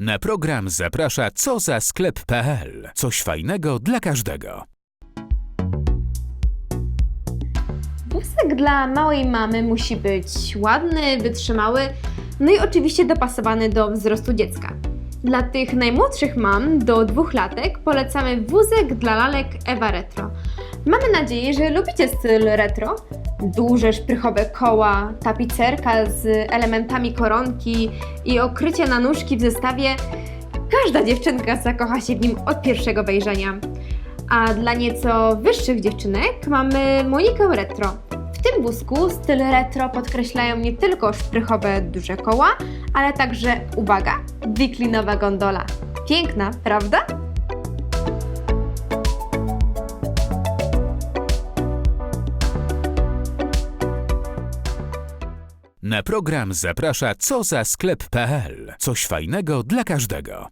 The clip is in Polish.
Na program zaprasza co za sklep.pl. Coś fajnego dla każdego. Wózek dla małej mamy musi być ładny, wytrzymały, no i oczywiście dopasowany do wzrostu dziecka. Dla tych najmłodszych mam do dwóch latek polecamy wózek dla lalek Ewa Retro. Mamy nadzieję, że lubicie styl retro. Duże szprychowe koła, tapicerka z elementami koronki i okrycie na nóżki w zestawie. Każda dziewczynka zakocha się w nim od pierwszego wejrzenia. A dla nieco wyższych dziewczynek mamy Monikę Retro. W tym wózku styl retro podkreślają nie tylko szprychowe duże koła, ale także, uwaga, wiklinowa gondola. Piękna, prawda? Na program zaprasza co za sklep.pl. Coś fajnego dla każdego.